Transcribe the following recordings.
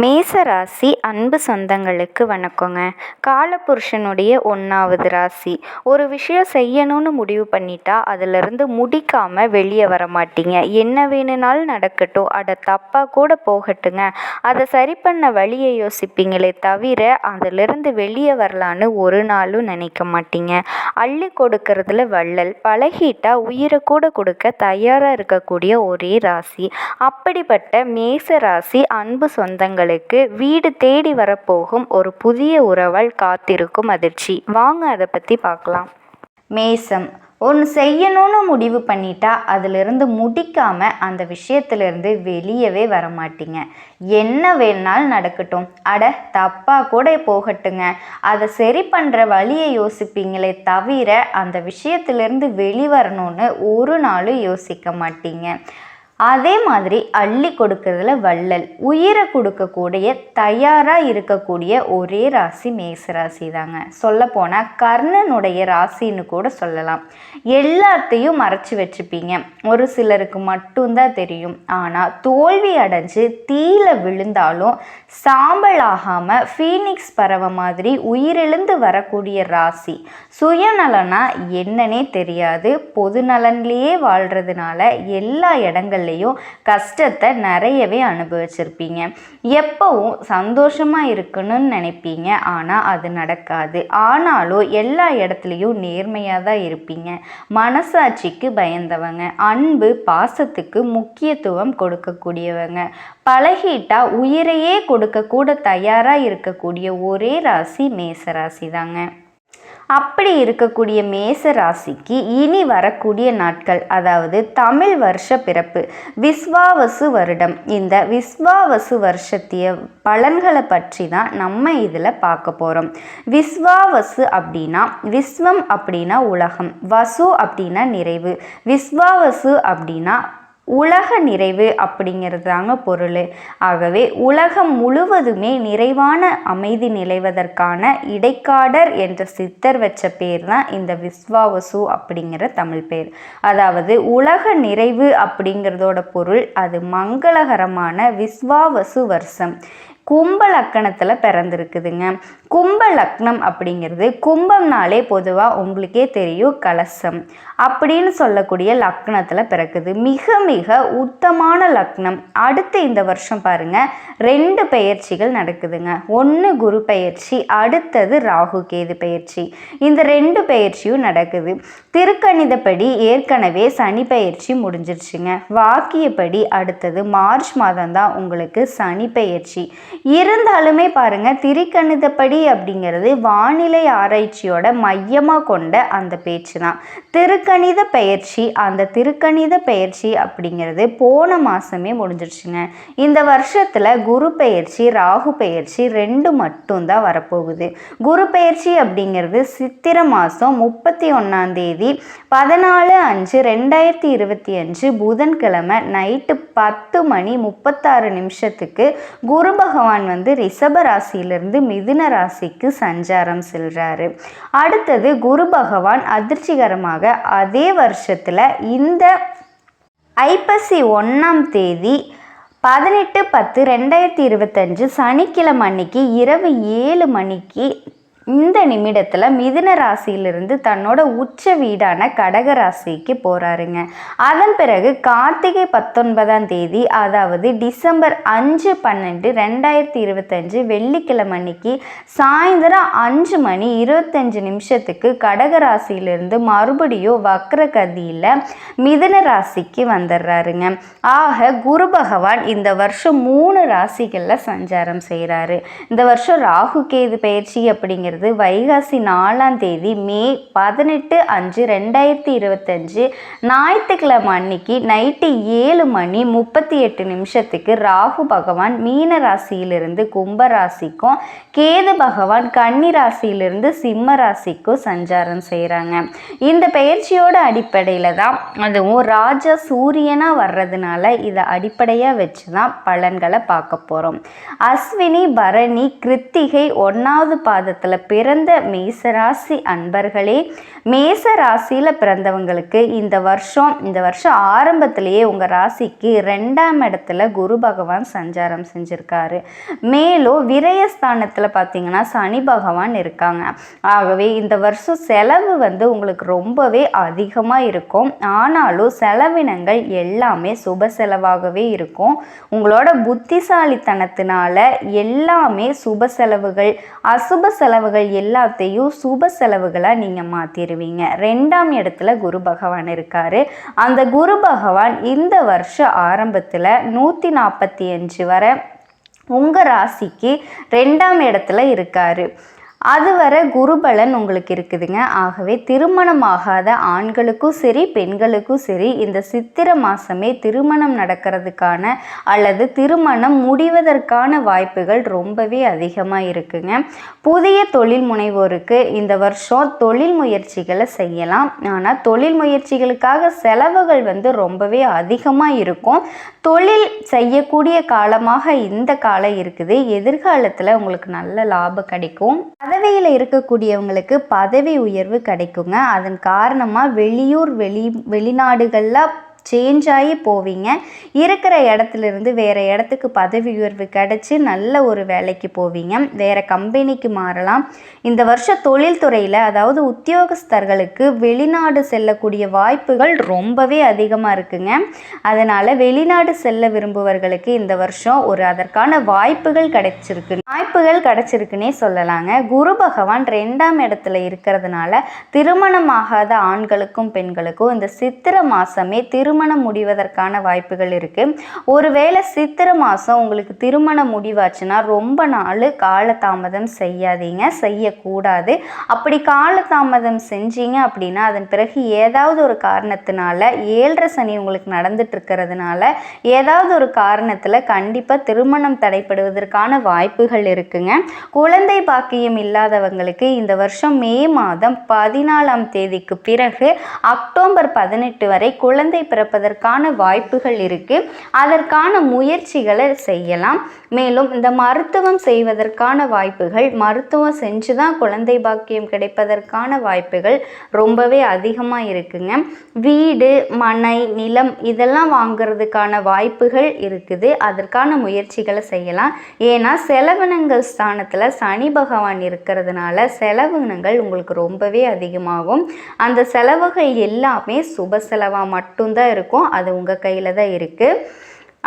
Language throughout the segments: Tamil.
மேசராசி அன்பு சொந்தங்களுக்கு வணக்கங்க. காலபுருஷனுடைய ஒன்றாவது ராசி. ஒரு விஷயம் செய்யணும்னு முடிவு பண்ணிட்டா அதிலிருந்து முடிக்காமல் வெளியே வர மாட்டீங்க. என்ன வேணும்னாலும் நடக்கட்டும். அட தப்பாக கூட போகட்டுங்க. அதை சரி பண்ண வழியை யோசிப்பீங்களே தவிர அதிலிருந்து வெளியே வரலான்னு ஒரு நாளும் நினைக்க மாட்டீங்க. அள்ளி கொடுக்கறதுல வள்ளல் பழகிட்டா உயிரை கூட கொடுக்க தயாராக இருக்கக்கூடிய ஒரே ராசி. அப்படிப்பட்ட மேச ராசி அன்பு சொந்தங்கள் உங்களுக்கு வீடு தேடி வரப்போகும் ஒரு புதிய உறவால் காத்திருக்கும் அதிர்ச்சி. வாங்க அதை பற்றி பார்க்கலாம் மேசம். ஒன்று செய்யணும்னு முடிவு பண்ணிட்டா அதிலிருந்து முடிக்காமல் அந்த விஷயத்திலிருந்து வெளியவே வர மாட்டீங்க என்ன வேணாலும் நடக்கட்டும். அட தப்பாக கூட போகட்டுங்க. அதை சரி பண்ணுற வழியை யோசிப்பீங்களே தவிர அந்த விஷயத்திலிருந்து வெளிவரணும்னு ஒரு நாளும் யோசிக்க மாட்டீங்க. அதே மாதிரி அள்ளி கொடுக்கறதுல வள்ளல் உயிரை கொடுக்கக்கூடிய தயாராக இருக்கக்கூடிய ஒரே ராசி மேச ராசி தாங்க சொல்லப்போனால் கர்ணனுடைய ராசின்னு கூட சொல்லலாம். எல்லாத்தையும் மறைச்சி வச்சுப்பீங்க. ஒரு சிலருக்கு மட்டும்தான் தெரியும். ஆனால் தோல்வி அடைஞ்சு தீல விழுந்தாலும் சாம்பல் ஆகாமல் ஃபீனிக்ஸ் பறவை மாதிரி உயிரிழந்து வரக்கூடிய ராசி. சுயநலனா என்னன்னே தெரியாது. பொது நலன்லேயே வாழ்கிறதுனால எல்லா இடங்கள்லையும் வாழ்க்கையிலையும் கஷ்டத்தை நிறையவே அனுபவிச்சிருப்பீங்க. எப்பவும் சந்தோஷமாக இருக்கணும்னு நினைப்பீங்க. ஆனால் அது நடக்காது. ஆனாலும் எல்லா இடத்துலையும் நேர்மையாக தான் இருப்பீங்க. மனசாட்சிக்கு பயந்தவங்க அன்பு பாசத்துக்கு முக்கியத்துவம் கொடுக்கக்கூடியவங்க. பழகிட்டா உயிரையே கொடுக்க கூட தயாராக இருக்கக்கூடிய ஒரே ராசி மேசராசி தாங்க. அப்படி இருக்கக்கூடிய மேச ராசிக்கு இனி வரக்கூடிய நாட்கள் அதாவது தமிழ் வருஷ பிறப்பு விஸ்வாவசு வருடம். இந்த விஸ்வாவசு வருஷத்திய பலன்களை பற்றி தான் நம்ம இதில் பார்க்க போகிறோம் விஸ்வாவசு அப்படின்னா விஸ்வம் அப்படின்னா உலகம் வசு அப்படின்னா நிறைவு விஸ்வாவசு அப்படின்னா உலக நிறைவு அப்படிங்கிறது தாங்க பொருள். ஆகவே உலகம் முழுவதுமே நிறைவான அமைதி நிலைவதற்கான இடைக்காடர் என்ற சித்தர் வச்ச பேர் தான் இந்த விஸ்வாவசு அப்படிங்கிற தமிழ் பேர். அதாவது உலக நிறைவு அப்படிங்கிறதோட பொருள் அது மங்களகரமான விஸ்வாவசு வருஷம். கும்ப லக்கணத்தில் பிறந்திருக்குதுங்க. கும்ப லக்னம் அப்படிங்கிறது கும்பம்னாலே பொதுவாக உங்களுக்கே தெரியும் கலசம். அப்படின்னு சொல்லக்கூடிய லக்னத்தில் பிறக்குது. மிக மிக உத்தமான லக்னம். அடுத்து இந்த வருஷம் பாருங்க ரெண்டு பெயர்ச்சிகள் நடக்குதுங்க. ஒன்று குரு பெயர்ச்சி அடுத்தது ராகு கேது பெயர்ச்சி. இந்த ரெண்டு பெயர்ச்சியும் நடக்குது. திருக்கணிதப்படி ஏற்கனவே சனி பெயர்ச்சி முடிஞ்சிருச்சுங்க. வாக்கியப்படி அடுத்தது மார்ச் மாதம் தான் உங்களுக்கு சனி பெயர்ச்சி. இருந்தாலுமே பாருங்க திரிக்கணிதப்படி அப்படிங்கிறது வானிலை ஆராய்ச்சியோட மையமாக கொண்ட அந்த பேச்சு தான் திருக்கணித பெயர்ச்சி அந்த திருக்கணித பெயர்ச்சி அப்படிங்கிறது போன மாதமே முடிஞ்சிருச்சுங்க. இந்த வருஷத்தில் குரு பெயர்ச்சி ராகு பெயர்ச்சி ரெண்டு மட்டும்தான் வரப்போகுது. குரு பெயர்ச்சி அப்படிங்கிறது சித்திர மாதம் முப்பத்தி ஒன்றாந்தேதி பதினாலு அஞ்சு ரெண்டாயிரத்தி இருபத்தி அஞ்சு புதன்கிழமை நைட்டு பத்து மணி முப்பத்தாறு நிமிஷத்துக்கு குருபகம் பகவான் வந்து ரிஷப ராசியிலிருந்து மிதுன ராசிக்கு சஞ்சாரம் செல்கிறாரு அடுத்தது குரு பகவான் அதிர்ச்சிகரமாக அதே வருஷத்தில் இந்த ஐப்பசி ஒன்றாம் தேதி பதினெட்டு பத்து ரெண்டாயிரத்தி இருபத்தஞ்சு சனிக்கிழமை அன்னைக்கு இரவு ஏழு மணிக்கு இந்த நிமிடத்தில் மிதுன ராசியிலிருந்து தன்னோட உச்ச வீடான கடக ராசிக்கு போகிறாருங்க அதன் பிறகு கார்த்திகை பத்தொன்பதாம் தேதி அதாவது டிசம்பர் அஞ்சு பன்னெண்டு ரெண்டாயிரத்தி இருபத்தஞ்சு வெள்ளிக்கிழமை அன்னைக்கு சாயந்தரம் அஞ்சு மணி இருபத்தஞ்சு நிமிஷத்துக்கு கடக ராசியிலிருந்து மறுபடியும் வக்ர கதியில் மிதுன ராசிக்கு வந்துடுறாருங்க ஆக குரு பகவான் இந்த வருஷம் மூணு ராசிகளில் சஞ்சாரம் செய்கிறாரு இந்த வருஷம் ராகு கேது பயிற்சி அப்படிங்கிற அப்படிங்கிறது வைகாசி நாலாம் தேதி மே பதினெட்டு அஞ்சு ரெண்டாயிரத்தி இருபத்தஞ்சு ஞாயிற்றுக்கிழமை அன்னைக்கு நைட்டு ஏழு மணி முப்பத்தி எட்டு நிமிஷத்துக்கு ராகு பகவான் மீன ராசியிலிருந்து கும்ப ராசிக்கும் கேது பகவான் கன்னி ராசியிலிருந்து சிம்ம ராசிக்கும் சஞ்சாரம் செய்கிறாங்க இந்த பயிற்சியோட அடிப்படையில் தான் அதுவும் ராஜா சூரியனாக வர்றதுனால இதை அடிப்படையாக வச்சு தான் பலன்களை பார்க்க போகிறோம் அஸ்வினி பரணி கிருத்திகை ஒன்றாவது பாதத்தில் பிறந்த மேசராசி அன்பர்களே மேச ராசியில் பிறந்தவங்களுக்கு இந்த வருஷம் இந்த வருஷம் ஆரம்பத்திலேயே உங்கள் ராசிக்கு ரெண்டாம் இடத்துல குரு பகவான் சஞ்சாரம் செஞ்சுருக்காரு. மேலும் விரயஸ்தானத்தில் பார்த்தீங்கன்னா சனி பகவான் இருக்காங்க. ஆகவே இந்த வருஷம் செலவு வந்து உங்களுக்கு ரொம்பவே அதிகமாக இருக்கும். ஆனாலும் செலவினங்கள் எல்லாமே சுப செலவாகவே இருக்கும். உங்களோட புத்திசாலித்தனத்தினால எல்லாமே சுப செலவுகள் அசுப செலவுகள் எல்லாத்தையும் சுப செலவுகளாக நீங்கள் மாற்றிடுவீங்க ரெண்டாம் இடத்துல குரு பகவான் இருக்கார். அந்த குரு பகவான் இந்த வருஷ ஆரம்பத்தில் நூற்றி நாற்பத்தி அஞ்சு வரை உங்கள் ராசிக்கு ரெண்டாம் இடத்துல இருக்கார். அதுவரை குருபலன் உங்களுக்கு இருக்குதுங்க. ஆகவே திருமணமாகாத ஆண்களுக்கும் சரி பெண்களுக்கும் சரி இந்த சித்திர மாதமே திருமணம் நடக்கிறதுக்கான அல்லது திருமணம் முடிவதற்கான வாய்ப்புகள் ரொம்பவே அதிகமாக இருக்குங்க. புதிய தொழில் முனைவோருக்கு இந்த வருஷம் தொழில் முயற்சிகளை செய்யலாம். ஆனால் தொழில் முயற்சிகளுக்காக செலவுகள் வந்து ரொம்பவே அதிகமாக இருக்கும். தொழில் செய்யக்கூடிய காலமாக இந்த காலம் இருக்குது. எதிர்காலத்தில் உங்களுக்கு நல்ல லாபம் கிடைக்கும். பதவியில் இருக்கக்கூடியவங்களுக்கு பதவி உயர்வு கிடைக்குங்க. அதன் காரணமாக வெளியூர் வெளி வெளிநாடுகளில் சேஞ்ச் ஆகி போவீங்க. இருக்கிற இடத்துலேருந்து வேறு இடத்துக்கு பதவி உயர்வு கிடச்சி நல்ல ஒரு வேலைக்கு போவீங்க. வேறு கம்பெனிக்கு மாறலாம். இந்த வருஷம் தொழில்துறையில் அதாவது உத்தியோகஸ்தர்களுக்கு வெளிநாடு செல்லக்கூடிய வாய்ப்புகள் ரொம்பவே அதிகமாக இருக்குங்க. அதனால் வெளிநாடு செல்ல விரும்புவர்களுக்கு இந்த வருஷம் ஒரு அதற்கான வாய்ப்புகள் கிடைச்சிருக்கு. வாய்ப்புகள் கிடைச்சிருக்குன்னே சொல்லலாங்க. குரு பகவான் ரெண்டாம் இடத்துல இருக்கிறதுனால திருமணமாகாத ஆண்களுக்கும் பெண்களுக்கும் இந்த சித்திர மாதமே திரு திருமணம் முடிவதற்கான வாய்ப்புகள் இருக்குது ஒருவேளை சித்திர மாதம் உங்களுக்கு திருமணம் முடிவாச்சுன்னா ரொம்ப நாள் காலதாமதம் செய்யாதீங்க செய்யக்கூடாது. அப்படி காலதாமதம் செஞ்சீங்க அப்படின்னா அதன் பிறகு ஏதாவது ஒரு காரணத்தினால ஏழரை சனி உங்களுக்கு நடந்துட்டு இருக்கிறதுனால ஏதாவது ஒரு காரணத்தில் கண்டிப்பாக திருமணம் தடைப்படுவதற்கான வாய்ப்புகள் இருக்குங்க. குழந்தை பாக்கியம் இல்லாதவங்களுக்கு இந்த வருஷம் மே மாதம் பதினாலாம் தேதிக்கு பிறகு அக்டோபர் பதினெட்டு வரை குழந்தை பிற பிறப்பதற்கான வாய்ப்புகள் இருக்குது அதற்கான முயற்சிகளை செய்யலாம். மேலும் இந்த மருத்துவம் செய்வதற்கான வாய்ப்புகள் மருத்துவம் செஞ்சு தான் குழந்தை பாக்கியம் கிடைப்பதற்கான வாய்ப்புகள் ரொம்பவே அதிகமாக இருக்குங்க. வீடு மனை நிலம் இதெல்லாம் வாங்கிறதுக்கான வாய்ப்புகள் இருக்குது. அதற்கான முயற்சிகளை செய்யலாம். ஏன்னா செலவினங்கள் ஸ்தானத்தில் சனி பகவான் இருக்கிறதுனால செலவினங்கள் உங்களுக்கு ரொம்பவே அதிகமாகும். அந்த செலவுகள் எல்லாமே சுப செலவாக மட்டும்தான் இருக்கும். அது உங்கள் கையில் தான் இருக்குது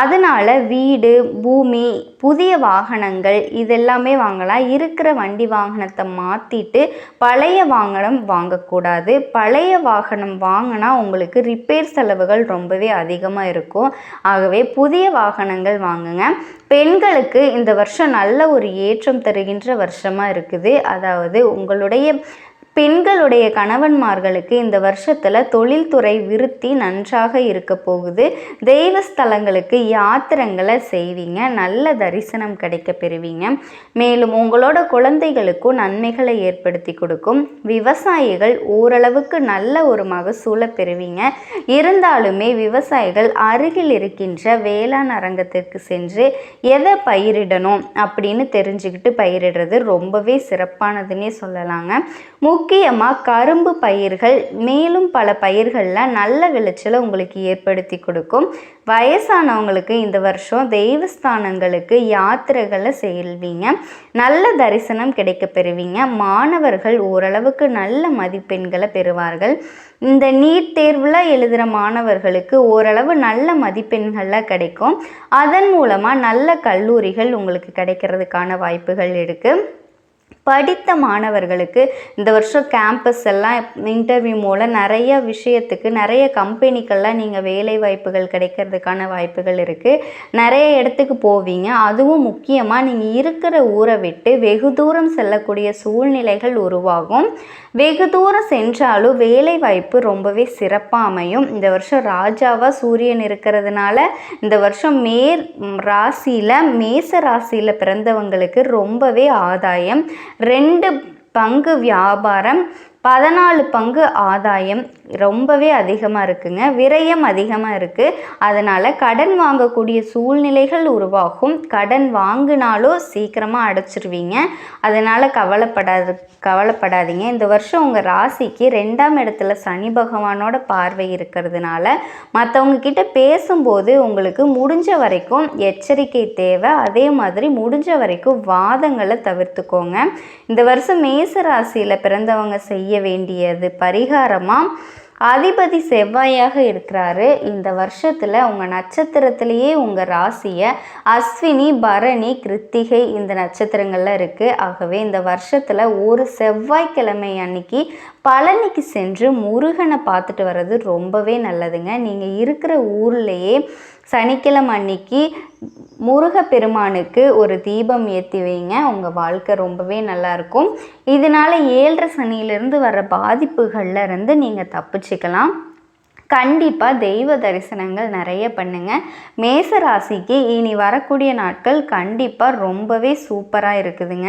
அதனால் வீடு பூமி புதிய வாகனங்கள் இதெல்லாமே வாங்கலாம். இருக்கிற வண்டி வாகனத்தை மாற்றிட்டு பழைய வாகனம் வாங்கக்கூடாது. பழைய வாகனம் வாங்கினா உங்களுக்கு ரிப்பேர் செலவுகள் ரொம்பவே அதிகமாக இருக்கும். ஆகவே புதிய வாகனங்கள் வாங்குங்க. பெண்களுக்கு இந்த வருஷம் நல்ல ஒரு ஏற்றம் தருகின்ற வருஷமாக இருக்குது. அதாவது உங்களுடைய பெண்களுடைய கணவன்மார்களுக்கு இந்த வருஷத்தில் தொழில்துறை விருத்தி நன்றாக இருக்க போகுது. தெய்வ ஸ்தலங்களுக்கு யாத்திரங்களை செய்வீங்க. நல்ல தரிசனம் கிடைக்க பெறுவீங்க. மேலும் உங்களோட குழந்தைகளுக்கும் நன்மைகளை ஏற்படுத்தி கொடுக்கும். விவசாயிகள் ஓரளவுக்கு நல்ல ஒரு மகசூலை பெறுவீங்க. இருந்தாலுமே விவசாயிகள் அருகில் இருக்கின்ற வேளாண் அரங்கத்திற்கு சென்று எதை பயிரிடணும் அப்படின்னு தெரிஞ்சுக்கிட்டு பயிரிடுறது ரொம்பவே சிறப்பானதுன்னே சொல்லலாங்க. முக்கியமாக கரும்பு பயிர்கள் மேலும் பல பயிர்களில் நல்ல விளைச்சலை உங்களுக்கு ஏற்படுத்தி கொடுக்கும். வயசானவங்களுக்கு இந்த வருஷம் தெய்வஸ்தானங்களுக்கு யாத்திரைகளை செல்வீங்க. நல்ல தரிசனம் கிடைக்க பெறுவீங்க. மாணவர்கள் ஓரளவுக்கு நல்ல மதிப்பெண்களை பெறுவார்கள். இந்த நீட் தேர்வில் எழுதுகிற மாணவர்களுக்கு ஓரளவு நல்ல மதிப்பெண்களில் கிடைக்கும். அதன் மூலமாக நல்ல கல்லூரிகள் உங்களுக்கு கிடைக்கிறதுக்கான வாய்ப்புகள் இருக்குது படித்த மாணவர்களுக்கு இந்த வருஷம் கேம்பஸ் எல்லாம் இன்டர்வியூ மூலம் நிறைய விஷயத்துக்கு நிறைய கம்பெனிக்கெல்லாம் நீங்கள் வேலை வாய்ப்புகள் கிடைக்கிறதுக்கான வாய்ப்புகள் இருக்குது நிறைய இடத்துக்கு போவீங்க. அதுவும் முக்கியமாக நீங்கள் இருக்கிற ஊரை விட்டு வெகு தூரம் செல்லக்கூடிய சூழ்நிலைகள் உருவாகும். வெகு தூரம் சென்றாலும் வேலை வாய்ப்பு ரொம்பவே சிறப்பாக அமையும். இந்த வருஷம் ராஜாவாக சூரியன் இருக்கிறதுனால இந்த வருஷம் மேர் ராசியில் மேச ராசியில் பிறந்தவங்களுக்கு ரொம்பவே ஆதாயம். ரெண்டு பங்கு வியாபாரம் பதினாலு பங்கு ஆதாயம் ரொம்பவே அதிகமாக இருக்குங்க. விரயம் அதிகமாக இருக்குது அதனால் கடன் வாங்கக்கூடிய சூழ்நிலைகள் உருவாகும். கடன் வாங்கினாலும் சீக்கிரமாக அடைச்சிருவீங்க. அதனால் கவலைப்படாது கவலைப்படாதீங்க. இந்த வருஷம் உங்கள் ராசிக்கு ரெண்டாம் இடத்துல சனி பகவானோட பார்வை இருக்கிறதுனால மற்றவங்க கிட்ட பேசும்போது உங்களுக்கு முடிஞ்ச வரைக்கும் எச்சரிக்கை தேவை. அதே மாதிரி முடிஞ்ச வரைக்கும் வாதங்களை தவிர்த்துக்கோங்க. இந்த வருஷம் மேச ராசியில் பிறந்தவங்க செய்ய செய்ய வேண்டியது. பரிகாரமாக அதிபதி செவ்வாயாக இருக்கிறாரு. இந்த வருஷத்தில் உங்கள் நட்சத்திரத்திலேயே உங்கள் ராசியை அஸ்வினி பரணி கிருத்திகை இந்த நட்சத்திரங்கள்லாம் இருக்குது ஆகவே இந்த வருஷத்தில் ஒரு செவ்வாய்க்கிழமை அன்னைக்கு பழனிக்கு சென்று முருகனை பார்த்துட்டு வர்றது ரொம்பவே நல்லதுங்க. நீங்கள் இருக்கிற ஊர்லேயே சனிக்கிழமை அன்னைக்கு முருகப்பெருமானுக்கு ஒரு தீபம் ஏற்றி வைங்க. உங்கள் வாழ்க்கை ரொம்பவே நல்லாயிருக்கும் இதனால் ஏழரை சனியிலிருந்து வர பாதிப்புகளில் இருந்து நீங்கள் தப்பிச்சுக்கலாம். கண்டிப்பாக தெய்வ தரிசனங்கள் நிறைய பண்ணுங்கள் மேச ராசிக்கு இனி வரக்கூடிய நாட்கள் கண்டிப்பாக ரொம்பவே சூப்பராக இருக்குதுங்க.